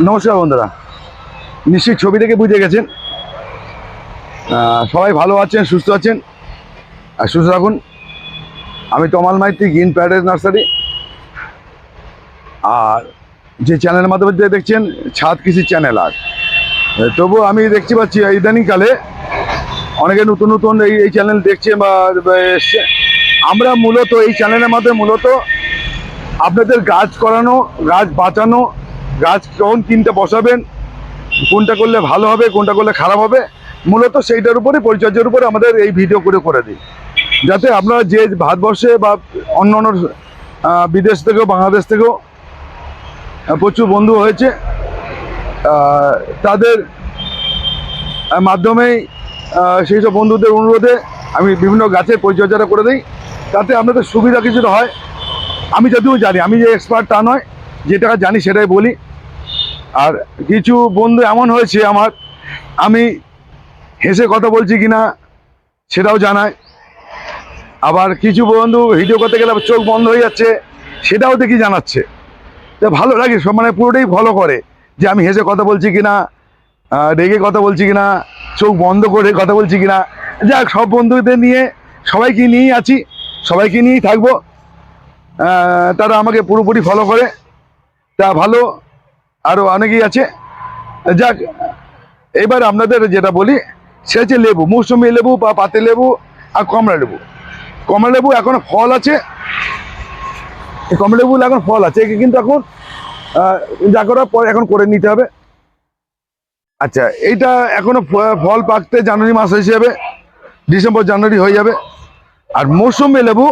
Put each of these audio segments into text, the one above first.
নমস্কার বন্ধুরা। নিশ্চয়ই ছবি দেখে বুঝে গেছেন। সবাই ভালো আছেন, সুস্থ আছেন? আর সুস্থ রাখুন আমি Tamal Maiti, green paradise nursery. আর যে চ্যানেলের মাধ্যমে যে দেখছেন, ছাদ কৃষি চ্যানেল আর। তবু আমি দেখতে পাচ্ছি, ইদানিংকালে অনেকে নতুন নতুন এই এই চ্যানেল দেখছে বা এসছে আমরা মূলত এই চ্যানেলের মাধ্যমে মূলত আপনাদের গাছ করানো, গাছ বাঁচানো গাছ কখন কিনতে বসাবেন, কোনটা করলে ভালো হবে, কোনটা করলে খারাপ হবে, মূলত সেইটার উপরে, পরিচর্যার উপরে আমাদের এই ভিডিও করে করে দিই। যাতে আপনারা যে ভারতবর্ষে বা অন্য অন্য বিদেশ থেকেও, বাংলাদেশ থেকেও প্রচুর বন্ধু হয়েছে তাদের মাধ্যমেই সেই সব বন্ধুদের অনুরোধে আমি বিভিন্ন গাছের পরিচর্যাটা করে দিই, তাতে আপনাদের সুবিধা কিছুটা হয়। আমি যদিও জানি, আমি যে এক্সপার্ট তা নয় যেটা জানি সেটাই বলি। আর কিছু বন্ধু এমন হয়েছে আমার আমি হেসে কথা বলছি কিনা সেটাও জানায় আবার কিছু বন্ধু ভিডিও করতে গেলে চোখ বন্ধ হয়ে যাচ্ছে সেটাও দেখি জানাচ্ছে। তো ভালো লাগে সব মানে পুরোটাই ফলো করে যে আমি হেসে কথা বলছি কিনা আহ, রেগে কথা বলছি কিনা চোখ বন্ধ করে কথা বলছি কিনা। যাক সব বন্ধুদের নিয়ে সবাইকে নিয়েই আছি সবাইকে নিয়েই থাকব। তারা আমাকে পুরোপুরি ফলো করে। তা ভালো আরও অনেকেই আছে। যাক, এবার আপনাদের যেটা বলি, সে হচ্ছে লেবু, মৌসুমি লেবু বা পাতে লেবু আর কমলা লেবু। কমলা লেবু এখনও ফল আছে, এই কমলা লেবু এখন ফল আছে, একে কিন্তু এখন যা করার পর এখন করে নিতে হবে। আচ্ছা এইটা এখনও ফল পাকতে জানুয়ারি মাস যাবে, ডিসেম্বর, জানুয়ারি হয়ে যাবে। আর মৌসুমি লেবু,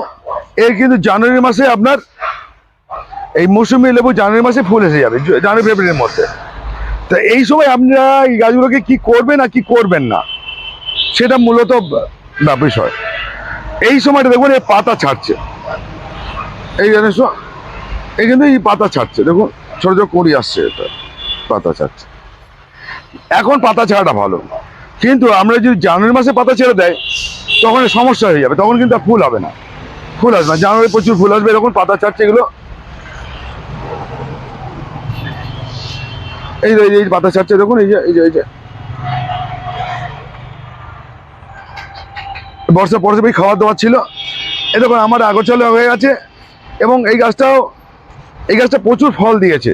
এর কিন্তু জানুয়ারি মাসে আপনার এই মৌসুমি লেবু জানুয়ারি মাসে ফুল এসে যাবে জানুয়ারি, ফেব্রুয়ারির মধ্যে। তা এই সময় আপনারা এই গাছগুলোকে কি করবেন আর কি করবেন না? সেটা মূলত বিষয়। এই সময়টা দেখুন, এই পাতা ছাড়ছে। এই জানিস এই কিন্তু এই পাতা ছাড়ছে। দেখুন, ছোট ছোট কড়ি আসছে এটা, পাতা ছাড়ছে। এখন পাতা ছাড়াটা ভালো। কিন্তু আমরা যদি জানুয়ারি মাসে পাতা ছেড়ে দেয়, তখন সমস্যা হয়ে যাবে, তখন কিন্তু ফুল হবে না। ফুল আসবে না। জানুয়ারি প্রচুর ফুল আসবে, এরকম পাতা ছাড়ছে এগুলো এই যে, এই পাতা ছাড়ছে, দেখুন, এই যে এই যে এই যে। বর্ষা পরশে খাওয়া দাওয়া ছিল। এ দেখুন, আমার আগোছালো হয়ে গেছে, এবং এই গাছটাও, এই গাছটা প্রচুর ফল দিয়েছে।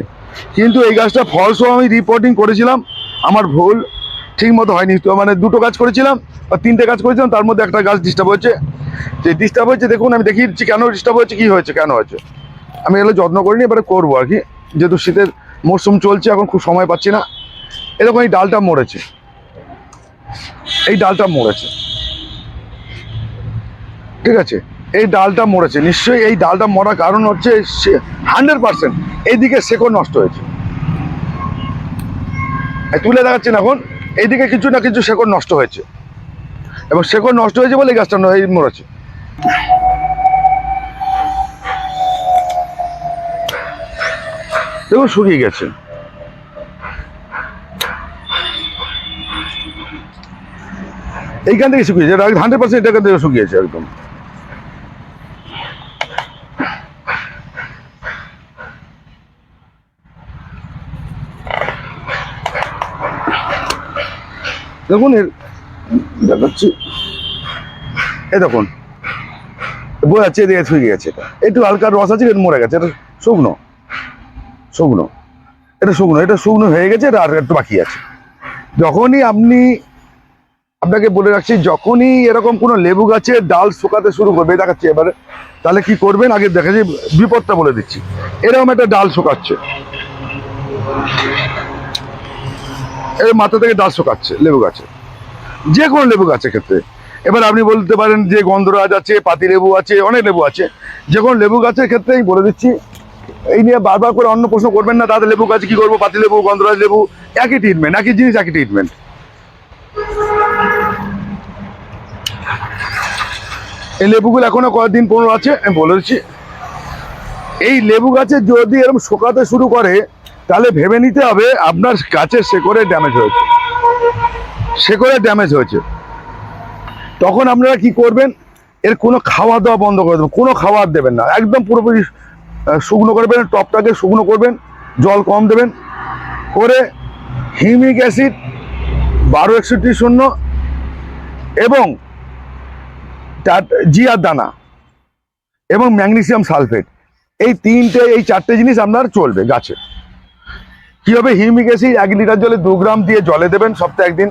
কিন্তু এই গাছটা ফল সহ আমি রিপোর্টিং করেছিলাম, আমার ভুল ঠিক মতো হয়নি। তো মানে দুটো কাজ করেছিলাম, বা তিনটে কাজ করেছিলাম, তার মধ্যে একটা গাছ ডিস্টার্ব হয়েছে। যে ডিস্টার্ব হয়েছে, দেখুন, আমি দেখিয়ে দিচ্ছি কেন ডিস্টার্ব হয়েছে, কী হয়েছে, কেন হয়েছে। আমি এগুলো যত্ন করিনি, এবারে করব আর কি। যেহেতু শীতের মরশুম চলছে, এখন খুব সময় পাচ্ছি না। এরকম এই ডালটা মরেছে। এই ডালটা মরেছে। ঠিক আছে? এই ডালটা মরেছে। নিশ্চয়ই এই ডালটা মরার কারণ হচ্ছে হান্ড্রেড পার্সেন্ট এইদিকে শেকড় নষ্ট হয়েছে। তুলে দেখাচ্ছেন এখন, এইদিকে কিছু না কিছু শেকড় নষ্ট হয়েছে। এবং শেকড় নষ্ট হয়েছে বলে এই গাছটা এই মরেছে। দেখুন শুকিয়ে গেছে। এইখান থেকে শুকিয়েছে হান্ড্রেড পার্সেন্ট এখান থেকে শুকিয়েছে একদম। দেখুন, এর দেখাচ্ছি। এ দেখুন বই আছে, এদিকে শুকিয়ে গেছে। একটু হালকা রস আছে মরে গেছে, এটা শুকনো। শুকনো। এটা শুকনো এটা শুকনো হয়ে গেছে, এটা আর একটু বাকি আছে। যখনই আপনি, আপনাকে বলে রাখছি, যখনই এরকম কোনো লেবু গাছের ডাল শুকাতে শুরু করবে দেখাচ্ছি এবারে, তাহলে কি করবেন? আগে দেখাচ্ছি, বিপদটা বলে দিচ্ছি। এরকম একটা ডাল শুকাচ্ছে। এই মাথা থেকে ডাল শুকাচ্ছে, লেবু গাছে। যে কোনো লেবু গাছের ক্ষেত্রে। এবার আপনি বলতে পারেন যে গন্ধরাজ আছে পাতি লেবু আছে, অনেক লেবু আছে। যে কোনো লেবু গাছের ক্ষেত্রে আমি বলে দিচ্ছি এই নিয়ে বারবার করে অন্য প্রশ্ন করবেন না, দাদা লেবু গাছে কি করব, পাতি লেবু, গন্ধরাজ লেবু, একই ট্রিটমেন্ট একই জিনিস একই ট্রিটমেন্ট এই লেবুগুলো এখনও কয়েকদিন পনেরো আছে, আমি বলে দিচ্ছি। এই লেবু গাছে যদি এরকম শোকাতে শুরু করে, তাহলে ভেবে নিতে হবে আপনার গাছের শেকড়ে ড্যামেজ হয়েছে। শেকড়ে ড্যামেজ হয়েছে। তখন আপনারা কি করবেন? এর কোনো খাওয়া দাওয়া বন্ধ করে দেবেন, কোনো খাবার দেবেন না। একদম পুরোপুরি শুকনো করবেন টপটাকে শুকনো করবেন, জল কম দেবেন। করে হিউমিক অ্যাসিড বারো একষট্টি শূন্য এবং জিয়ার দানা এবং ম্যাগনেসিয়াম সালফেট। এই তিনটে, এই চারটে জিনিস আপনার চলবে গাছে। কি হবে? হিউমিক অ্যাসিড এক লিটার জলে দু গ্রাম দিয়ে জলে দেবেন সপ্তাহে একদিন।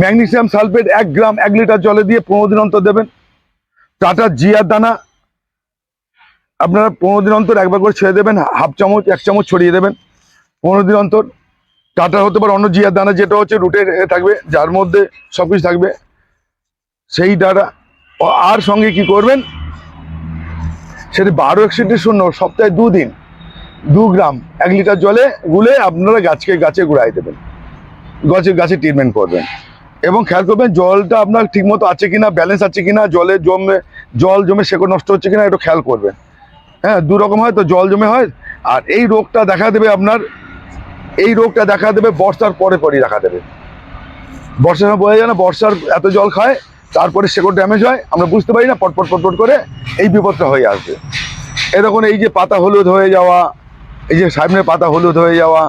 ম্যাগনেসিয়াম সালফেট এক গ্রাম এক লিটার জলে দিয়ে পনেরো দিন অন্তর দেবেন। টাটা জিয়ার দানা আপনারা পনেরো দিন অন্তর একবার করে ছেড়ে দেবেন, হাফ চামচ, এক চামচ ছড়িয়ে দেবেন। পনেরো দিন অন্তর টাটা হতে পারে, অন্য জিয়ার দানা যেটা হচ্ছে রুটের থাকবে, যার মধ্যে সব কিছু থাকবে। সেই ডাটা আর সঙ্গে কি করবেন? সেটা বারো একষট্টি শূন্য, সপ্তাহে দুদিন দু গ্রাম, এক লিটার জলে গুলে আপনারা গাছকে গাছে গুড়াই দেবেন। গাছে গাছে ট্রিটমেন্ট করবেন। এবং খেয়াল করবেন, জলটা আপনার ঠিকমতো আছে কিনা ব্যালেন্স আছে কিনা, জলে জমে, জল জমে শেকড় নষ্ট হচ্ছে কিনা একটু খেয়াল করবেন। হ্যাঁ দু রকম হয় তো, জল জমে হয়। আর এই রোগটা দেখা দেবে আপনার, এই রোগটা দেখা দেবে বর্ষার পরে পরই দেখা দেবে। বর্ষার সময় বোঝা যায় না, বর্ষার এত জল খায়, তারপরে শেকড় ড্যামেজ হয়, আমরা বুঝতে পারি না, পটপট পটপট করে এই বিপদটা হয়ে আসবে। এরকম এই যে পাতা হলুদ হয়ে যাওয়া, এই যে সামনের পাতা হলুদ হয়ে যাওয়া,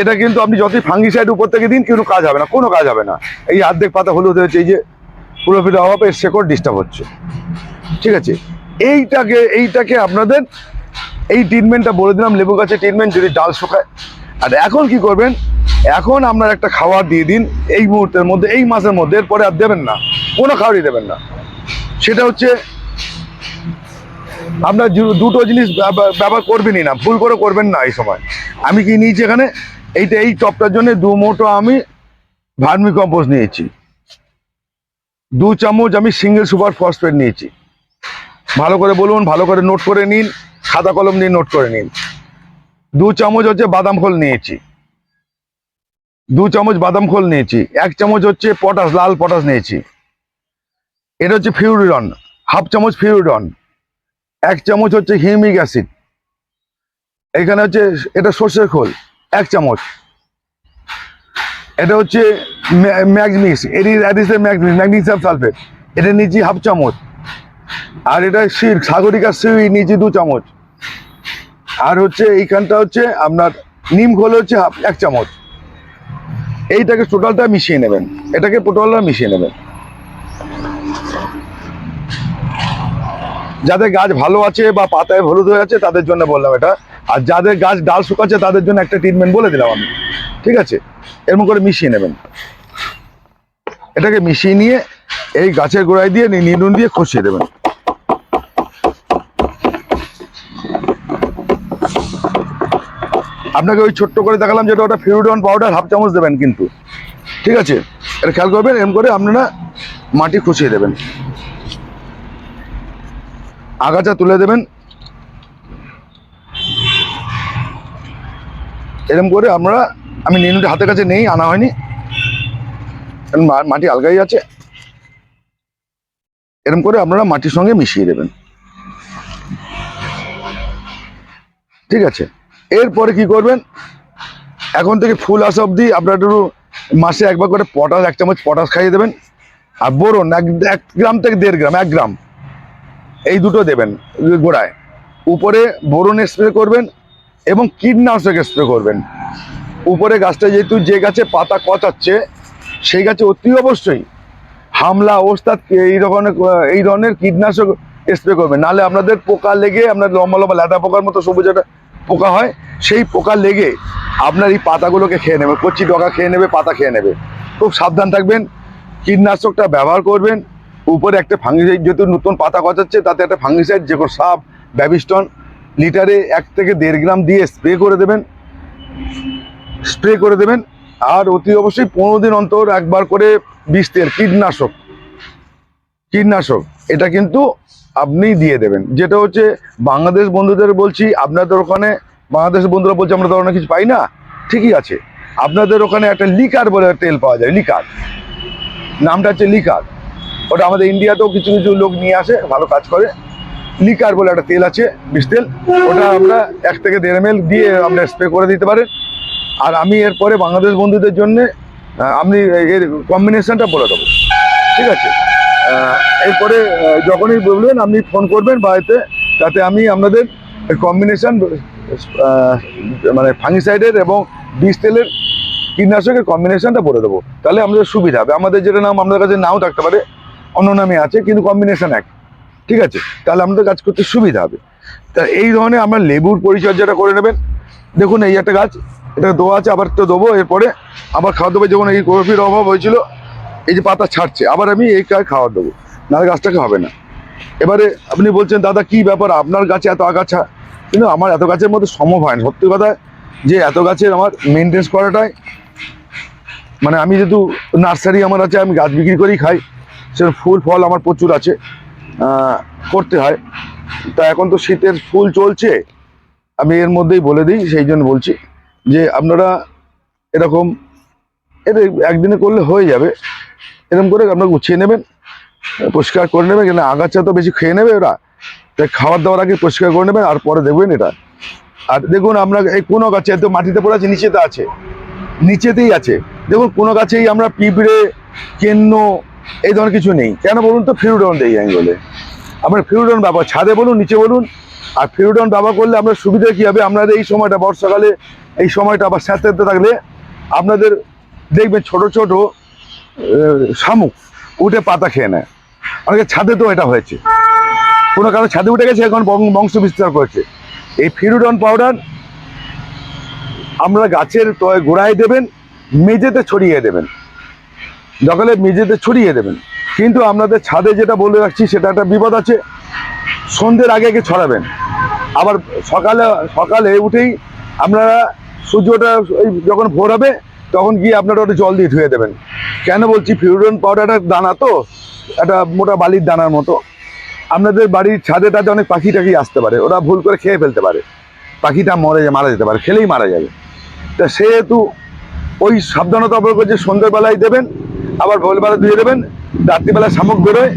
এটা কিন্তু আপনি যতই ফাঙ্গিসাইড উপর থেকে দিন, কিন্তু কাজ হবে না, কোনো কাজ হবে না। এই অর্ধেক পাতা হলুদ হয়েছে, এই যে পুরোপুরি অভাবে শেকড় ডিস্টার্ব হচ্ছে। ঠিক আছে? এইটাকে এইটাকে আপনাদের এই ট্রিটমেন্টটা বলে দিলাম, লেবু গাছের ট্রিটমেন্ট যদি ডাল শুকায়। আর এখন কি করবেন? এখন আপনার একটা খাবার দিয়ে দিন, এই মুহূর্তের মধ্যে, এই মাসের মধ্যে, এরপরে আর দেবেন না। কোনো খাবারই দেবেন না। সেটা হচ্ছে, আপনার দুটো জিনিস ব্যব- ব্যবহার করবেনই না, ভুল করে করবেন না এই সময়। আমি কি নিয়েছি এখানে? এইটা, এই টপটার জন্য দু মোটো আমি ভার্মি কম্পোস্ট নিয়েছি। দু চামচ আমি সিঙ্গেল সুপার ফসফেট নিয়েছি। ভালো করে বলুন, ভালো করে নোট করে নিন খাতা কলম নিয়ে নোট করে নিন। দু চামচ হচ্ছে বাদাম খোল নিয়েছি। দু চামচ বাদাম খোল নিয়েছি। এক চামচ হচ্ছে পটাশ, লাল পটাশ নিয়েছি। এটা হচ্ছে ফিউরিডন, হাফ চামচ ফিউরিডন। এক চামচ হচ্ছে হিউমিক অ্যাসিড। এখানে হচ্ছে, এটা সর্ষের খোল, এক চামচ। এটা হচ্ছে ম্যাগনিস অ্যাডিসের ম্যাগনিস, ম্যাগনেসিয়াম সালফেট। এটা নিয়েছি হাফ চামচ। আর এটা শির, সাগরিকা সিউই নিয়েছি দু চামচ। আর হচ্ছে এইখানটা হচ্ছে আপনার নিম খোল হচ্ছে এক চামচ। এইটাকে টোটালটা মিশিয়ে নেবেন। এটাকে টোটালটা মিশিয়ে নেবেন। যাদের গাছ ভালো আছে বা পাতায় হলুদ হয়ে আছে, তাদের জন্য বললাম এটা। আর যাদের গাছ ডাল শুকাচ্ছে, তাদের জন্য একটা ট্রিটমেন্ট বলে দিলাম আমি। ঠিক আছে? এরকম করে মিশিয়ে নেবেন। এটাকে মিশিয়ে নিয়ে এই গাছের গোড়ায় দিয়ে নি- নিডুন দিয়ে খসিয়ে দেবেন। আপনাকে ওই ছোট্ট করে দেখালাম যেটা ওটা ফিউডন পাউডার, হাফ চামচ দেবেন কিন্তু। ঠিক আছে? এটা খেয়াল করবেন এরকম করে আপনারা মাটি খুশিয়ে দেবেন। আগাছা তুলে দেবেন। এরম করে আমরা, আমি নিনুটি হাতের কাছে নেই, আনা হয়নি। মাটি আলগাই আছে। এরম করে আপনারা মাটির সঙ্গে মিশিয়ে দেবেন। ঠিক আছে? এরপরে কি করবেন? এখন থেকে ফুল আসা অবধি আপনার একটু মাসে একবার করে পটাশ, এক চামচ পটাশ খাইয়ে দেবেন। আর বোরন এক এক গ্রাম থেকে দেড় গ্রাম, এক গ্রাম। এই দুটো দেবেন গোড়ায়। উপরে বোরন স্প্রে করবেন এবং কীটনাশক স্প্রে করবেন। উপরে গাছটা যেহেতু যে গাছে পাতা কচাচ্ছে সেই গাছে অতি অবশ্যই হামলা অবস্থাত এই ধরনের এই ধরনের কীটনাশক স্প্রে করবেন। নাহলে আপনাদের পোকা লেগে আপনার লম্বা লম্বা লেদা পোকার মতো সবুজ একটা পোকা হয়, সেই পোকা লেগে আপনার এই পাতাগুলোকে খেয়ে নেবে, কচি ডগা খেয়ে নেবে, পাতা খেয়ে নেবে। খুব সাবধান থাকবেন, কীটনাশকটা ব্যবহার করবেন, উপরে একটা ফাঙ্গিসাইড যেহেতু নতুন পাতা গজাচ্ছে, তাতে একটা ফাঙ্গিসাইড যে কোনো সাপ ব্যাবিস্টন লিটারে এক থেকে দেড় গ্রাম দিয়ে স্প্রে করে দেবেন স্প্রে করে দেবেন, আর অতি অবশ্যই পনেরো দিন অন্তর একবার করে বিষ তেল, কীটনাশক। কীটনাশক, এটা কিন্তু আপনি দিয়ে দেবেন। যেটা হচ্ছে বাংলাদেশ বন্ধুদের বলছি, আপনাদের ওখানে বাংলাদেশ বন্ধুরা বলছে, আমরা তো অনেক কিছু পাই না। ঠিকই আছে। আপনাদের ওখানে একটা লিকার বলে তেল পাওয়া যায়, লিকার। নামটা হচ্ছে লিকার। ওটা আমাদের ইন্ডিয়াতেও কিছু কিছু লোক নিয়ে আসে, ভালো কাজ করে। লিকার বলে একটা তেল আছে, বিষ তেল। ওটা আমরা এক থেকে দেড় এম দিয়ে আমরা স্প্রে করে দিতে পারেন। আর আমি এরপরে বাংলাদেশ বন্ধুদের জন্য আপনি এর কম্বিনেশনটা বলে দেবো। ঠিক আছে? এরপরে যখনই বলবেন, আপনি ফোন করবেন বাড়িতে, তাতে আমি আপনাদের কম্বিনেশন মানে ফাঙ্গিসাইডের এবং বিষ তেলের কীটনাশকের কম্বিনেশনটা বলে দেবো। তাহলে আমাদের সুবিধা হবে। আমাদের যেটা নাম আমাদের কাছে নাও থাকতে পারে, অন্য নামে আছে, কিন্তু কম্বিনেশন এক। ঠিক আছে? তাহলে আমাদের কাজ করতে সুবিধা হবে। তা এই ধরনের আমরা লেবুর পরিচর্যাটা করে নেবেন। দেখুন, এই একটা গাছ এটা দেওয়া আছে, আবার তো দেবো। এরপরে আবার খাওয়া দেবো যখন এই কফির অভাব হয়েছিল এই যে পাতা ছাড়ছে, আবার আমি এই কাজ খাওয়ার দেবো? নাহলে গাছটাকে হবে না। এবারে আপনি বলছেন, দাদা, কি ব্যাপার? আপনার গাছে এত আগাছা? কিন্তু আমার এত গাছের মধ্যে সম্ভব হয় না সত্যি কথা, যে এত গাছের আমার মেনটেন্স করাটাই মানে আমি যেহেতু নার্সারি আমার আছে, আমি গাছ বিক্রি করেই খাই সে ফুল, ফল আমার প্রচুর আছে করতে হয়। তা এখন তো শীতের ফুল চলছে, আমি এর মধ্যেই বলে দিই, সেই জন্য বলছি যে আপনারা এরকম এটা একদিনে করলে হয়ে যাবে। এরকম করে আপনারা গুছিয়ে নেবেন, পরিষ্কার করে নেবেন, কেন আগাছা তো বেশি খেয়ে নেবে ওরা। তাই খাবার দাবার আগে পরিষ্কার করে নেবেন, আর পরে দেখবেন এটা। আর দেখুন আমরা এই কোনো গাছে তো মাটিতে পড়ে আছে, নিচেতে আছে। নিচেতেই আছে। দেখুন কোনো গাছেই আমরা পিঁপড়ে, কেন্ন, এই ধরনের কিছু নেই। কেন বলুন তো ফিরুডন দেই আমি বলে। আপনার ফিরুডন ব্যবহার, ছাদে বলুন, নিচে বলুন। আর ফিরুডন ব্যবহার করলে আপনার সুবিধা কী হবে? আপনাদের এই সময়টা, বর্ষাকালে এই সময়টা আবার স্যাঁততে থাকলে আপনাদের দেখবেন ছোট ছোট শামুক, উঠে পাতা খেয়ে নেয়। অনেকে ছাদে তো এটা হয়েছে। কোনো কারণে ছাদে উঠে গেছে, এখন বংশ বিস্তার করেছে। এই ফিরুডন পাউডার আমরা গাছের তয় গোড়ায় দেবেন, মেঝেতে ছড়িয়ে দেবেন। সকালে মেঝেতে ছড়িয়ে দেবেন। কিন্তু আপনাদের ছাদে যেটা বলে রাখছি, সেটা একটা বিপদ আছে। সন্ধ্যের আগে আগে ছড়াবেন। আবার সকালে সকালে উঠেই আপনারা সূর্যটা যখন ভোর হবে তখন গিয়ে আপনারা ওটা জল দিয়ে ধুয়ে দেবেন। কেন বলছি, ফিউরন পাউডারটা দানা তো, একটা মোটা বালির দানার মতো। আপনাদের বাড়ির ছাদে টাদে অনেক পাখি টাখি আসতে পারে, ওরা ভুল করে খেয়ে ফেলতে পারে। পাখিটা মরে মারা যেতে পারে, খেলেই মারা যাবে। তা সেহেতু ওই সাবধানতা অবলম্বন করছে সন্ধ্যেবেলায় দেবেন, আবার ভোরবেলা ধুয়ে দেবেন, রাত্রিবেলা শামুক বেরোয়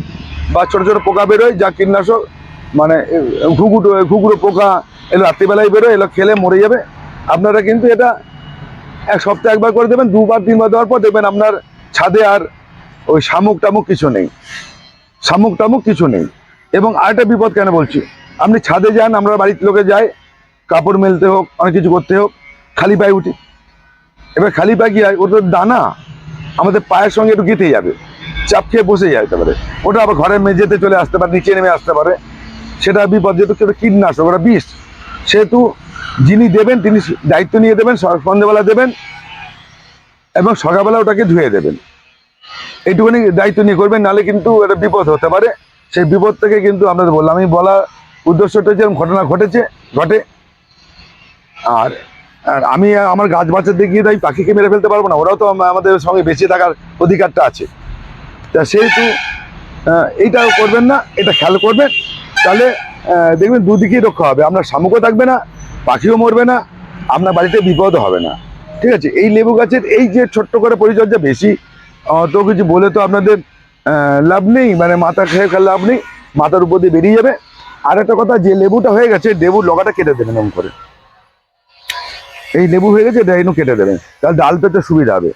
বা ছোটো ছোটো পোকা বেরোয়, যা কীটনাশক মানে ঘুঘুটো ঘুঘুরো পোকা এগুলো রাত্রিবেলায় বেরোয় এগুলো খেলে মরে যাবে। আপনারা কিন্তু এটা এক সপ্তাহে একবার করে দেবেন, দুবার, তিনবার দেওয়ার পর দেখবেন আপনার ছাদে আর ওই শামুক টামুক কিছু নেই। শামুক টামুক কিছু নেই। এবং আরেকটা বিপদ কেন বলছি? আপনি ছাদে যান, আমরা বাড়ির লোকে যাই, কাপড় মেলতে হোক, অনেক কিছু করতে হোক, খালি পায়ে উঠি। এবার খালি পায়ে কি হয় ওটা তো দানা, আমাদের পায়ের সঙ্গে একটু গেঁথে যাবে। চাপ খেয়ে বসে যেতে পারে ওটা আবার ঘরের মেঝেতে চলে আসতে পারে, নিচে নেমে আসতে পারে। সেটা বিপদ, যেহেতু সেটা কীটনাশক ওটা বিষ। সেহেতু যিনি দেবেন, তিনি দায়িত্ব নিয়ে দেবেন, সন্ধ্যেবেলা দেবেন এবং সকালবেলা ওটাকে ধুয়ে দেবেন। এইটুকুনি দায়িত্ব নিয়ে করবেন, নাহলে কিন্তু এটা বিপদ হতে পারে। সেই বিপদ থেকে কিন্তু আপনাদের বললাম, আমি বলা উদ্দেশ্যটা যেরকম ঘটনা ঘটেছে, ঘটে। আর আর আমি আমার গাছ বাচ্চাদের গিয়ে তাই পাখিকে মেরে ফেলতে পারব না, ওরাও তো আমাদের সঙ্গে বেঁচে থাকার অধিকারটা আছে। তা সেহেতু এইটা করবেন না, এটা খেয়াল করবেন। তাহলে দেখবেন দুদিকেই রক্ষা হবে আপনার শামুকও থাকবে না পাখিও মরবে না আপনার বাড়িতে বিপদও হবে না। ঠিক আছে? এই লেবু গাছের এই যে ছোট্ট করে পরিচর্যা বেশি আহ, তো কিছু বলে তো আপনাদের লাভ নেই মানে মাথা খেয়ে খেয়ে লাভ নেই মাথার উপর দিয়ে বেরিয়ে যাবে। আর একটা কথা যে লেবুটা হয়ে গেছে লেবুর লগাটা কেটে দেবেন এরকম করে। এই লেবু হয়ে গেছে এটা এনু কেটে দেবেন। তাহলে ডাল পেতে সুবিধা হবে।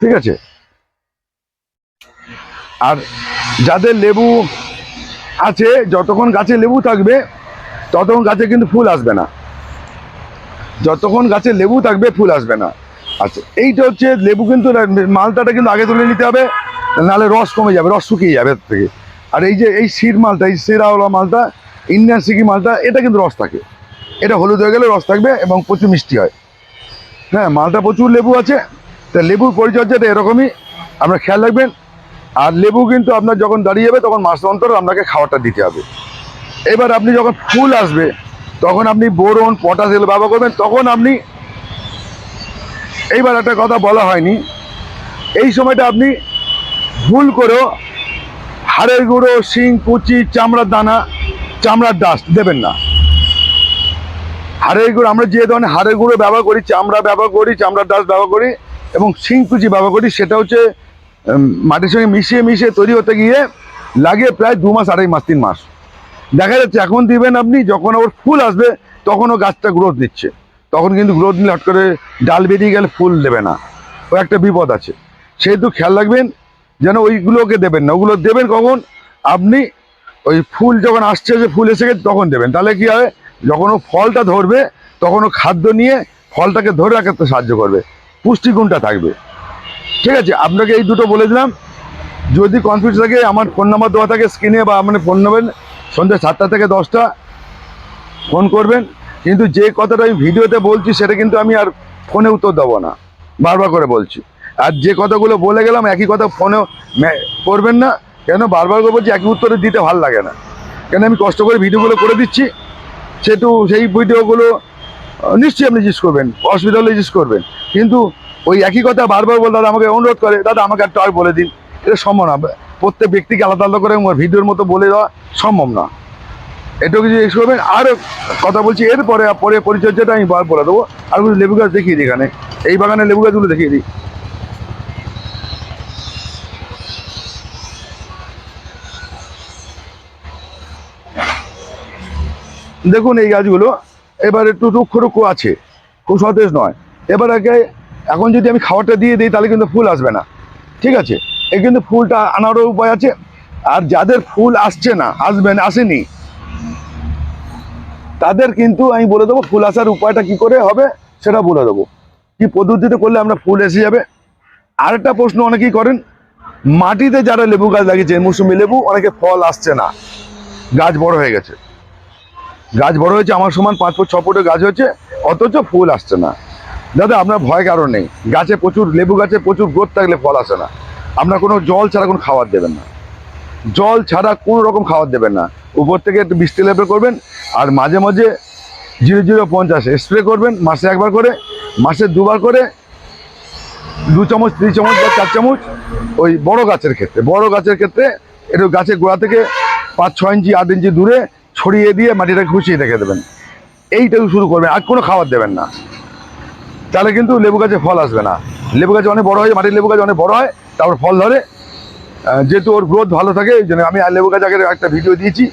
ঠিক আছে? আর যাদের লেবু আছে যতক্ষণ গাছে লেবু থাকবে ততক্ষণ গাছে কিন্তু ফুল আসবে না। যতক্ষণ গাছে লেবু থাকবে, ফুল আসবে না। আচ্ছা এইটা হচ্ছে লেবু কিন্তু মালটাটা কিন্তু আগে তুলে নিতে হবে, নাহলে রস কমে যাবে, রস শুকিয়ে যাবে থেকে। আর এই যে, এই শির মালটা, এই সেরাওয়ালা মালটা, ইন্ডিয়ান সিকি মালটা, এটা কিন্তু রস থাকে। এটা হলুদ হয়ে গেলে রস থাকবে এবং প্রচুর মিষ্টি হয়। হ্যাঁ মালটা প্রচুর লেবু আছে, তা লেবুর পরিচর্যাটা এরকমই। আপনার খেয়াল রাখবেন, আর লেবু কিন্তু আপনার যখন দাঁড়িয়ে যাবে, তখন মাস অন্তর আপনাকে খাবারটা দিতে হবে। এবার আপনি যখন ফুল আসবে তখন আপনি বোরন পটাশ এগুলো ব্যবহার করবেন, তখন আপনি, এইবার একটা কথা বলা হয়নি। এই সময়টা আপনি ভুল করেও হাড়ের গুঁড়ো, শিং, কুচি, চামড়ার দানা, চামড়ার ডাস্ট দেবেন না। হাড়ের গুঁড়ো, আমরা যে ধরনের হাড়ের গুঁড়ো ব্যবহার করি, চামড়া ব্যবহার করি, চামড়ার ডাস্ট ব্যবহার করি, এবং শিং, কুচি ব্যবহার করি, সেটা হচ্ছে মাটির সঙ্গে মিশিয়ে মিশিয়ে তৈরি হতে গিয়ে লাগে প্রায় দু মাস, আড়াই মাস, তিন মাস। দেখা যাচ্ছে এখন দিবেন আপনি, যখন ওর ফুল আসবে তখন ও গাছটা গ্রোথ দিচ্ছে তখন কিন্তু গ্রোথ নিলে হট করে ডাল বেরিয়ে গেলে ফুল দেবে না। ও একটা বিপদ আছে। সেহেতু খেয়াল রাখবেন, যেন ওইগুলোকে দেবেন না। ওগুলো দেবেন কখন? আপনি ওই ফুল যখন আসছে, যে ফুল এসে গেছে, তখন দেবেন। তাহলে কি হবে? যখন ও ফলটা ধরবে, তখন ও খাদ্য নিয়ে ফলটাকে ধরে রাখতে সাহায্য করবে। পুষ্টিগুণটা থাকবে। ঠিক আছে, আপনাকে এই দুটো বলে দিলাম। যদি কনফিউজ থাকে, আমার ফোন নাম্বার দেওয়া থাকে স্ক্রিনে বা মানে ফোন নেবেন সন্ধ্যে সাতটা থেকে দশটা ফোন করবেন। কিন্তু যে কথাটা আমি ভিডিওতে বলছি, সেটা কিন্তু আমি আর ফোনে উত্তর দেবো না। বারবার করে বলছি। আর যে কথাগুলো বলে গেলাম, একই কথা ফোনেও মে- করবেন না। কেন? বারবার করে বলছি, একই উত্তরে দিতে ভালো লাগে না। কেন? আমি কষ্ট করে ভিডিওগুলো করে দিচ্ছি। সেটু, সেই ভিডিওগুলো নিশ্চয়ই আপনি জিজ্ঞেস করবেন। অসুবিধা হলে জিজ্ঞেস করবেন। কিন্তু ওই একই কথা বারবার বল, দাদা আমাকে অনুরোধ করে, দাদা আমাকে একটা আর বলে দিন। এটা সম্ভব না। প্রত্যেক ব্যক্তিকে আলাদা আলাদা করে ভিডিওর মতো বলে দেওয়া সম্ভব না। এটুকু কিছু করবেন আর কথা বলছি, এরপরে পরে পরিচর্যাটা আমি বার বলে দেবো। আর কিছু লেবু গাছ দেখিয়ে দিই এখানে। এই বাগানে লেবু গাছগুলো দেখিয়ে দিই। দেখুন এই গাছগুলো, এবার একটু রুক্ষ রুক্ষ আছে। খুব সতেজ নয়। এবার আগে, এখন যদি আমি খাবারটা দিয়ে দিই, তাহলে কিন্তু ফুল আসবে না। ঠিক আছে? এই কিন্তু ফুলটা আনারও উপায় আছে। আর যাদের ফুল আসছে না আসবেন আসেনি, তাদের কিন্তু আমি বলে দেবো, ফুল আসার উপায়টা কি করে হবে সেটা বলে দেবো। কি পদ্ধতিতে করলে আমরা ফুল এসে যাবে? আরেকটা প্রশ্ন অনেকেই করেন, মাটিতে যারা লেবু গাছ লাগিয়েছে মৌসুমি লেবু, অনেকে ফল আসছে না। গাছ বড় হয়ে গেছে। গাছ বড় হয়েছে, আমার সমান পাঁচ ফুট, ছ ফুটের গাছ হয়েছে, অথচ ফুল আসছে না। দাদা, আপনার ভয় কারণ নেই। গাছে প্রচুর লেবু গাছে প্রচুর গ্রোথ থাকলে ফল আসে না। আপনার কোনো জল ছাড়া কোনো খাবার দেবেন না। জল ছাড়া কোনো রকম খাবার দেবেন না। উপর থেকে একটু বৃষ্টি লেপে করবেন আর মাঝে মাঝে জিরো জিরো পঞ্চাশ স্প্রে করবেন মাসে একবার করে, মাসে দুবার করে, দু চামচ, তিন চামচ বা চার চামচ ওই বড় গাছের ক্ষেত্রে। বড় গাছের ক্ষেত্রে একটু গাছের গোড়া থেকে পাঁচ, ছয় ইঞ্চি, আট ইঞ্চি দূরে ছড়িয়ে দিয়ে মাটিটাকে খুশিয়ে রেখে দেবেন। এইটাকে শুরু করবেন, আর কোনো খাবার দেবেন না। তাহলে কিন্তু লেবু গাছে ফল আসবে না। লেবু গাছ অনেক বড় হয় মাটির লেবু গাছ অনেক বড় হয়, তারপর ফল ধরে। যেহেতু ওর গ্রোথ ভালো থাকে, এই জন্য আমি আর লেবু গাছ আগে একটা ভিডিও দিয়েছি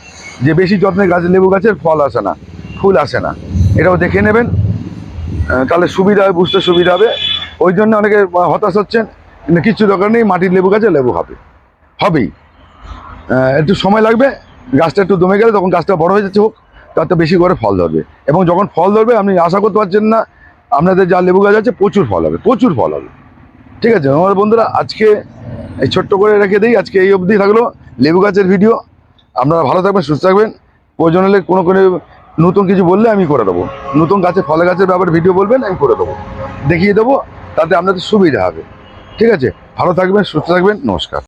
যে বেশি যত্নে গাছ লেবু গাছের ফল আসে না, ফুল আসে না। এটাও দেখে নেবেন। তাহলে সুবিধা হবে, বুঝতে সুবিধা হবে। ওই জন্য অনেকে হতাশ হচ্ছেন কিচ্ছু দরকার নেই, মাটির লেবু গাছে লেবু হবে। হবেই। একটু সময় লাগবে, গাছটা একটু দমে গেলে তখন গাছটা বড় হয়ে যাচ্ছে হোক, তাতে বেশি করে ফল ধরবে। এবং যখন ফল ধরবে, আপনি আশা করতে পারছেন না আপনাদের যা লেবু গাছ আছে প্রচুর ফল হবে, প্রচুর ফল হবে। ঠিক আছে, আমার বন্ধুরা, আজকে এই ছোট্ট করে রেখে দিই, আজকে এই অবধি থাকল লেবু গাছের ভিডিও। আপনারা ভালো থাকবেন, সুস্থ থাকবেন। প্রয়োজন হলে কোনো কোনো নতুন কিছু বললে আমি করে দেবো। নতুন গাছে ফলে গাছের ব্যাপারে ভিডিও বলবেন, আমি করে দেবো। দেখিয়ে দেবো, তাতে আপনাদের সুবিধা হবে। ঠিক আছে, ভালো থাকবেন, সুস্থ থাকবেন, নমস্কার।